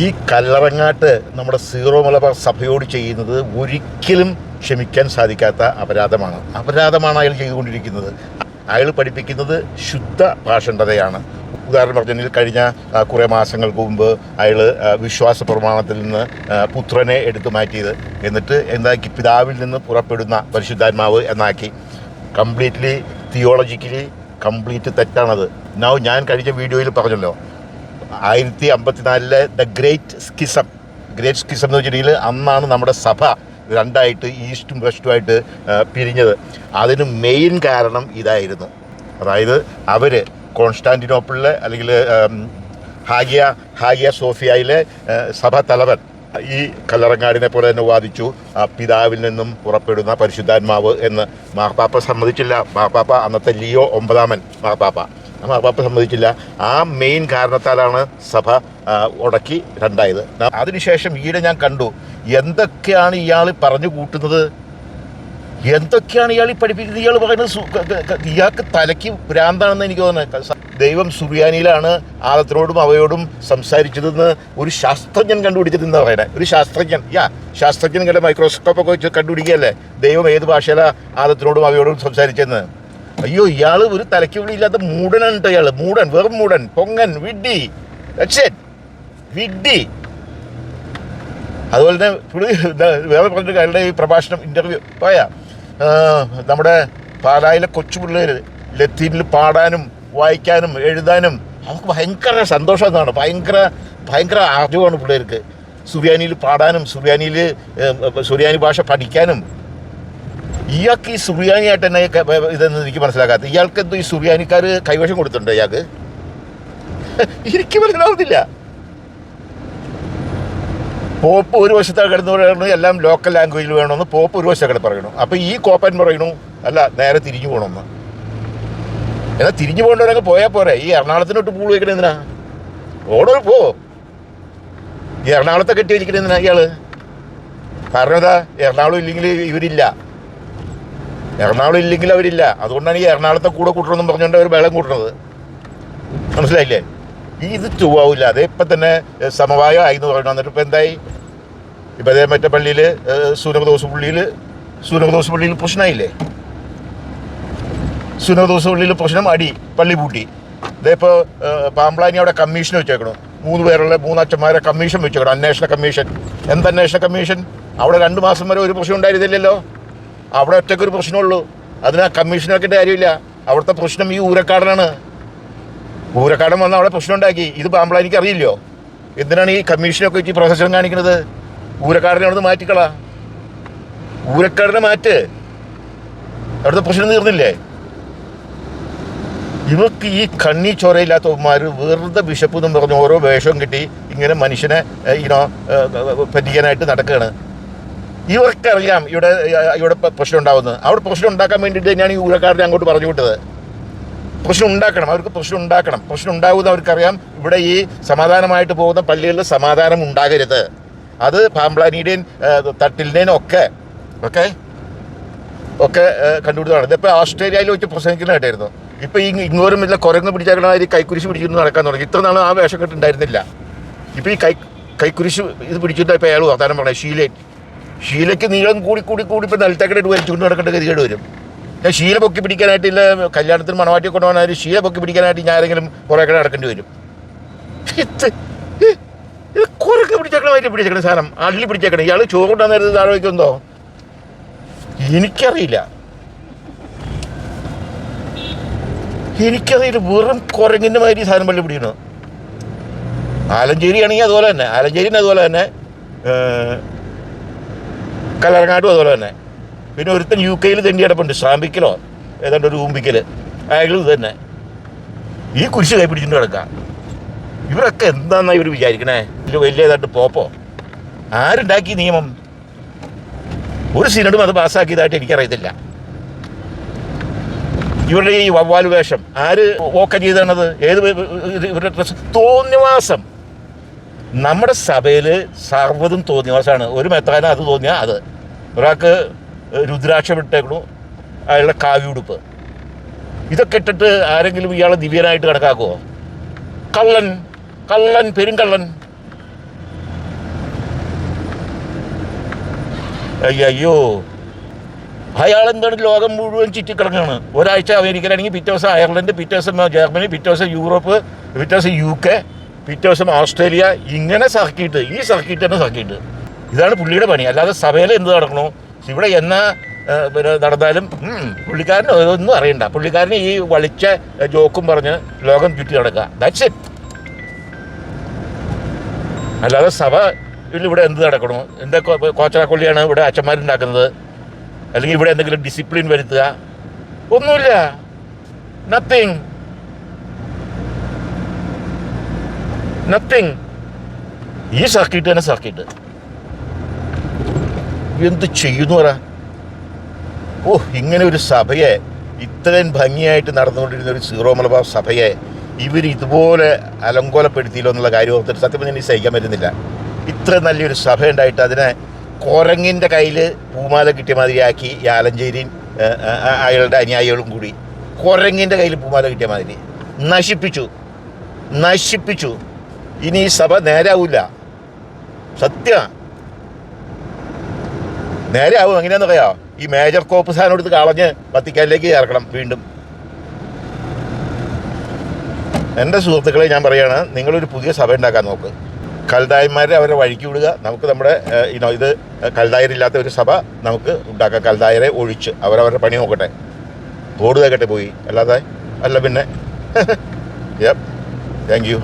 ഈ കല്ലറങ്ങാട്ട് നമ്മുടെ സീറോ മലബാർ സഭയോട് ചെയ്യുന്നത് ഒരിക്കലും ക്ഷമിക്കാൻ സാധിക്കാത്ത അപരാധമാണ്. അപരാധമാണ് അയാൾ ചെയ്തുകൊണ്ടിരിക്കുന്നത്. അയാൾ പഠിപ്പിക്കുന്നത് ശുദ്ധ ഭാഷണ്ഡതയാണ്. ഉദാഹരണം പറഞ്ഞാൽ കഴിഞ്ഞ കുറേ മാസങ്ങൾക്ക് മുമ്പ് അയാൾ വിശ്വാസ പ്രമാണത്തിൽ നിന്ന് പുത്രനെ എടുത്തു മാറ്റിയത്. എന്നിട്ട് എന്താക്കി പിതാവിൽ നിന്ന് പുറപ്പെടുന്ന പരിശുദ്ധാത്മാവ് എന്നാക്കി. കംപ്ലീറ്റ്ലി തിയോളജിക്കലി കംപ്ലീറ്റ് തെറ്റാണത്. നൗ ഞാൻ കഴിഞ്ഞ വീഡിയോയിൽ പറഞ്ഞല്ലോ ആയിരത്തി അമ്പത്തിനാലിലെ the great schism great schism എന്ന് വെച്ചിട്ടുണ്ടെങ്കിൽ അന്നാണ് നമ്മുടെ സഭ രണ്ടായിട്ട് ഈസ്റ്റും വെസ്റ്റുമായിട്ട് പിരിഞ്ഞത്. അതിന് മെയിൻ കാരണം ഇതായിരുന്നു. അതായത് അവർ കോൺസ്റ്റാന്റിനോപ്പിളിലെ അല്ലെങ്കിൽ ഹാഗിയ ഹാഗിയ സോഫിയയിലെ സഭ തലവൻ. ഈ കല്ലറങ്ങാടിനെ പോലെ തന്നെ വാദിച്ചു. പിതാവിൽ നിന്നും പുറപ്പെടുന്ന പരിശുദ്ധാത്മാവ് എന്ന്. മാർപ്പാപ്പ സമ്മതിച്ചില്ല. മാർപ്പാപ്പ അന്നത്തെ ലിയോ ഒമ്പതാമൻ മാർപ്പാപ്പ. ആ അപ്പം സമ്മതിച്ചില്ല ആ മെയിൻ കാരണത്താലാണ് സഭ ഉടക്കി രണ്ടായത്. അതിനുശേഷം ഈയിടെ ഞാൻ കണ്ടു. എന്തൊക്കെയാണ് ഇയാൾ പറഞ്ഞു കൂട്ടുന്നത്? എന്തൊക്കെയാണ് ഇയാൾ പഠിപ്പിക്കുന്നത്? ഇയാൾ പറയുന്നത് ഇയാൾക്ക് തലയ്ക്ക് ഭ്രാന്താണെന്ന് എനിക്ക് തോന്നുന്നത് ദൈവം സുറിയാനിയിലാണ് ആദത്തിനോടും അവയോടും സംസാരിച്ചതെന്ന് ഒരു ശാസ്ത്രജ്ഞൻ കണ്ടുപിടിച്ചതെന്ന് പറയുന്നത് ഒരു ശാസ്ത്രജ്ഞൻ യാ ശാസ്ത്രജ്ഞൻ കണ്ട മൈക്രോസ്കോപ്പൊക്കെ വെച്ച് കണ്ടുപിടിക്കുകയല്ലേ? ദൈവം ഏത് ഭാഷയിലാണ് ആദത്തിനോടും അവയോടും സംസാരിച്ചെന്ന് അയ്യോ ഇയാൾ ഒരു തലയ്ക്ക് വിളിയില്ലാത്ത മൂടനാണ് കേട്ടോ ഇയാൾ മൂടൻ വെറും മൂടൻ. പൊങ്ങൻ വിഡ്ഡി. വിഡ്ഡി. അതുപോലെ തന്നെ പുള്ളി വേറെ പറഞ്ഞിട്ട് അയാളുടെ ഈ പ്രഭാഷണം ഇന്റർവ്യൂ പോയാ. നമ്മുടെ പാലായിലെ കൊച്ചു പിള്ളേർ ലത്തീനിൽ പാടാനും വായിക്കാനും എഴുതാനും അവർക്ക് ഭയങ്കര സന്തോഷം എന്നാണ്. ഭയങ്കര ഭയങ്കര ആർജവമാണ് പിള്ളേർക്ക്. സുറിയാനിയിൽ പാടാനും സുറിയാനിയിൽ സുറിയാനി ഭാഷ പഠിക്കാനും. ഇയാൾക്ക് ഈ സുറിയാനിയായിട്ട് തന്നെ ഇതെന്ന് എനിക്ക് മനസ്സിലാക്കാത്ത ഇയാൾക്ക് എന്തോ ഈ സുറിയാനിക്കാർ കൈവശം കൊടുത്തിട്ടുണ്ട് ഇയാൾക്ക്. എനിക്ക് മനസ്സിലാവുന്നില്ല. പോപ്പ് ഒരു വശത്താണ് കിടന്ന് പറയണു എല്ലാം ലോക്കൽ ലാംഗ്വേജിൽ വേണമെന്ന് പോപ്പ് ഒരു വശത്താണ് പറയണു. അപ്പോൾ ഈ കോപ്പൻ പറയണു അല്ല നേരെ തിരിഞ്ഞു പോകണമെന്ന്. എന്നാൽ തിരിഞ്ഞു പോകേണ്ടവരൊക്കെ പോയാൽ പോരെ. ഈ എറണാകുളത്തിനോട്ട് പൂൾ വയ്ക്കണ എന്തിനാ? ഓടോ പോ. ഈ എറണാകുളത്തെ കെട്ടി വെച്ചിരിക്കണ എന്തിനാ ഇയാൾ? കാരണം എന്താ? എറണാകുളം ഇല്ലെങ്കിൽ ഇവരില്ല. എറണാകുളം ഇല്ലെങ്കിൽ അവരില്ല. അതുകൊണ്ടാണ് ഈ എറണാകുളത്തെ കൂടെ കൂട്ടണമെന്നും പറഞ്ഞുകൊണ്ട് അവർ വെള്ളം കൂട്ടണത് മനസ്സിലായില്ലേ? ഈ ഇത് ചൊവ്വാവില്ല. അതേ ഇപ്പം തന്നെ സമവായം ആയി എന്ന് പറയണം എന്നിട്ട് ഇപ്പം എന്തായി? ഇപ്പം അതേ മറ്റേ പള്ളിയിൽ സൂനകദോസ് പള്ളിയിൽ സൂനകദോസ് പള്ളിയിൽ പ്രശ്നമായില്ലേ? സൂനകദോസ് പള്ളിയിൽ പ്രശ്നം അടി പള്ളി പൂട്ടി. ഇതേ ഇപ്പോൾ പാമ്പ്ലാനി അവിടെ കമ്മീഷൻ വെച്ചേക്കണം. മൂന്ന് പേരുള്ള മൂന്നച്ഛന്മാരെ കമ്മീഷൻ വെച്ചേക്കണം. അന്വേഷണ കമ്മീഷൻ. എന്ത് അന്വേഷണ കമ്മീഷൻ? അവിടെ രണ്ട് മാസം വരെ ഒരു പ്രശ്നം ഉണ്ടായിരുന്നില്ലല്ലോ. അവിടെ ഒറ്റയ്ക്കൊരു പ്രശ്നമുള്ളൂ. അതിന് കമ്മീഷൻ കാര്യമില്ല. അവിടുത്തെ പ്രശ്നം ഈ ഊരക്കാടനാണ്. ഊരക്കാടൻ വന്ന് അവിടെ പ്രശ്നം ഉണ്ടാക്കി. ഇത് പാമ്പ്ലാനിക്ക് അറിയില്ലോ. എന്തിനാണ് ഈ കമ്മീഷനൊക്കെ വെച്ച് പ്രൊഫസറും കാണിക്കുന്നത്? ഊരക്കാടനെ അവിടുന്ന് മാറ്റിക്കളാ. ഊരക്കാടനെ മാറ്റ്. അവിടുത്തെ പ്രശ്നം തീർന്നില്ലേ? ഇവർക്ക് ഈ കണ്ണി ചോരയില്ലാത്തവന്മാർ വെറുതെ ബിഷപ്പ് എന്നും പറഞ്ഞ് ഓരോ വേഷവും കിട്ടി ഇങ്ങനെ മനുഷ്യനെ ഇനോ പറ്റിക്കാനായിട്ട് നടക്കുകയാണ് ഇവർക്കറിയാം ഇവിടെ ഇവിടെ പ്രശ്നം ഉണ്ടാവുന്നത് അവിടെ പ്രശ്നം ഉണ്ടാക്കാൻ വേണ്ടിയിട്ട് തന്നെയാണ് ഈ ഊരക്കാരനെ അങ്ങോട്ട് പറഞ്ഞു വിട്ടത്. പ്രശ്നം ഉണ്ടാക്കണം അവർക്ക് പ്രശ്നം ഉണ്ടാക്കണം പ്രശ്നം ഉണ്ടാകുമെന്ന് അവർക്കറിയാം. ഇവിടെ ഈ സമാധാനമായിട്ട് പോകുന്ന പള്ളികളിൽ സമാധാനം ഉണ്ടാകരുത്. അത് പാമ്പ്ലാനിയുടെയും തട്ടിലിന്റെയും ഒക്കെ. ഓക്കെ? ഒക്കെ കണ്ടുപിടുത്തമാണ്. ഇതിപ്പോൾ ഓസ്ട്രേലിയയിൽ വെച്ച് പ്രസംഗിക്കുന്ന കേട്ടായിരുന്നു. ഇപ്പോൾ ഈ ഇങ്ങോരും ഇല്ല കുരങ്ങ് പിടിച്ചാൽ കൈക്കുരിശ് പിടിച്ചിട്ട് നടക്കാൻ തുടങ്ങി. ഇത്ര നാളും ആ വേഷം ഇപ്പോൾ ഈ കൈ കൈക്കുരിശ് ഇത് പിടിച്ചിട്ട് ഇപ്പോൾ അയാൾ വർത്താനം പറഞ്ഞത് ഷീലൻ ഷീലയ്ക്ക് നീളം കൂടി കൂടി കൂടി ഇപ്പം നിലത്തേക്കിട്ട് വലിച്ചുകൊണ്ട് നടക്കേണ്ട ഗതികേട് വരും. ഞാൻ ശീല പൊക്കി പിടിക്കാനായിട്ടില്ല കല്യാണത്തിന് മണവാട്ടി പോകാനും ശീല പൊക്കി പിടിക്കാനായിട്ട് ഞാൻ ആരെങ്കിലും കുറേ കട നടക്കേണ്ടി വരും. ഇത് പിടിച്ചേക്കണം വയറ്റി പിടിച്ചേക്കണം സാധനം. അള്ളി പിടിച്ചേക്കണം. ഇയാൾ ചോറ് കൊണ്ടാൻ നേരത്തെ താഴെ വയ്ക്കുന്നോ എനിക്കറിയില്ല. എനിക്കറിയില്ല. വെറും കുരങ്ങിന്റെ മാതിരി സാധനം പള്ളി പിടിക്കണോ? ആലഞ്ചേരി ആണെങ്കിൽ അതുപോലെ തന്നെ. ആലഞ്ചേരിന് അതുപോലെ തന്നെ. കല്ലറങ്ങാട്ടും അതുപോലെ തന്നെ പിന്നെ ഒരുത്തൻ യു കെയിൽ തെണ്ടി കിടപ്പുണ്ട്. ശ്രാമ്പിക്കലോ ഏതാണ്ട് ഒരു ഊമ്പിക്കൽ അയാളും ഇത് തന്നെ ഈ കുരിശ് കൈ പിടിച്ചിട്ട് കിടക്കാം ഇവരൊക്കെ എന്താണെന്നാണ് ഇവർ വിചാരിക്കണേ? ഇത് വലിയ പോപ്പോ? ആരുണ്ടാക്കി നിയമം? ഒരു സിനഡും അത് പാസ്സാക്കിയതായിട്ട് എനിക്കറിയത്തില്ല. ഇവരുടെ ഈ വവ്വാൽ വേഷം ആര് ഓക്കെ ചെയ്താണത്? ഏത് ഇവരുടെ ഡ്രസ് തോന്നിവാസം. നമ്മുടെ സഭയിൽ സർവതും തോന്നിവാസമാണ് ഒരു മെത്താന അത് തോന്നിയാൽ അത്. ഒരാൾക്ക് രുദ്രാക്ഷം ഇട്ടേക്കണു അയാളുടെ കാവ്യ ഉടുപ്പ്. ഇതൊക്കെ ഇട്ടിട്ട് ആരെങ്കിലും ഇയാളെ ദിവ്യനായിട്ട് കണക്കാക്കുമോ കള്ളൻ കള്ളൻ പെരുങ്കള്ളൻ. അയ്യോ അയാളെന്താണ് ലോകം മുഴുവൻ ചുറ്റിക്കിടങ്ങാണ് ഒരാഴ്ച അമേരിക്കയിലാണെങ്കിൽ പിറ്റേ ദിവസം അയർലൻഡ് പിറ്റേ ദിവസം ജർമ്മനി പിറ്റേ ദിവസം യൂറോപ്പ് പിറ്റേ ദിവസം യു കെ പിറ്റേ ദിവസം ഓസ്ട്രേലിയ ഇങ്ങനെ സർക്കിട്ട് ഈ സർക്കിട്ട് തന്നെ സർക്കിട്ട്. ഇതാണ് പുള്ളിയുടെ പണി. അല്ലാതെ സഭയിൽ എന്ത് നടക്കണോ? ഇവിടെ എന്നാ പിന്നെ നടന്നാലും പുള്ളിക്കാരന് ഒന്നും അറിയണ്ട. പുള്ളിക്കാരന് ഈ വളിച്ച ജോക്കും പറഞ്ഞ് ലോകം ചുറ്റി നടക്കുക. ദാറ്റ്സ് ഇറ്റ് അല്ലാതെ സഭ ഇവിടെ എന്ത് നടക്കണോ? എന്താ കോച്ചറാക്കൊള്ളിയാണ് ഇവിടെ അച്ഛന്മാരുണ്ടാക്കുന്നത്? അല്ലെങ്കിൽ ഇവിടെ എന്തെങ്കിലും ഡിസിപ്ലിൻ വരുത്തുക? ഒന്നുമില്ല. നത്തിങ് നത്തിങ് ഈ സർക്കിട്ട് തന്നെ സർക്കിട്ട് എന്ത് ചെയ്യുന്നു പറ ഓ ഇങ്ങനെ ഒരു സഭയെ ഇത്രയും ഭംഗിയായിട്ട് നടന്നുകൊണ്ടിരുന്ന ഒരു സീറോ മലബാർ സഭയെ ഇവർ ഇതുപോലെ അലങ്കോലപ്പെടുത്തിയില്ലോ എന്നുള്ള കാര്യം ഓർത്തിട്ട് സത്യം പറഞ്ഞാൽ സഹിക്കാൻ പറ്റുന്നില്ല. ഇത്ര നല്ലൊരു സഭ ഉണ്ടായിട്ട് അതിനെ കുരങ്ങിന്റെ കയ്യിൽ പൂമാല കിട്ടിയ മാതിരിയാക്കി ഈ ഏ, അയാളുടെ അനുയായികളും കൂടി കുരങ്ങിന്റെ കയ്യിൽ പൂമാല കിട്ടിയ മാതിരി നശിപ്പിച്ചു. നശിപ്പിച്ചു. ഇനി ഈ സഭ നേരാവില്ല സത്യ. നേരെ ആവും. എങ്ങനെയാന്ന് പറയാ ഈ മേജർ കോപ്പ് സാധനം എടുത്ത് കളഞ്ഞ് വത്തിക്കാനിലേക്ക് ചേർക്കണം വീണ്ടും. എന്റെ സുഹൃത്തുക്കളെ ഞാൻ പറയുകയാണ് നിങ്ങളൊരു പുതിയ സഭ ഉണ്ടാക്കാൻ നോക്ക്. കൽദായന്മാരെ അവരെ വഴിക്ക് വിടുക. നമുക്ക് നമ്മുടെ ഇത് കൽദായരില്ലാത്ത ഒരു സഭ നമുക്ക് ഉണ്ടാക്കാം. കൽദായരെ ഒഴിച്ച് അവരവരുടെ പണി നോക്കട്ടെ. തോട് തേക്കട്ടെ പോയി. അല്ലാതെ അല്ല പിന്നെ. Thank you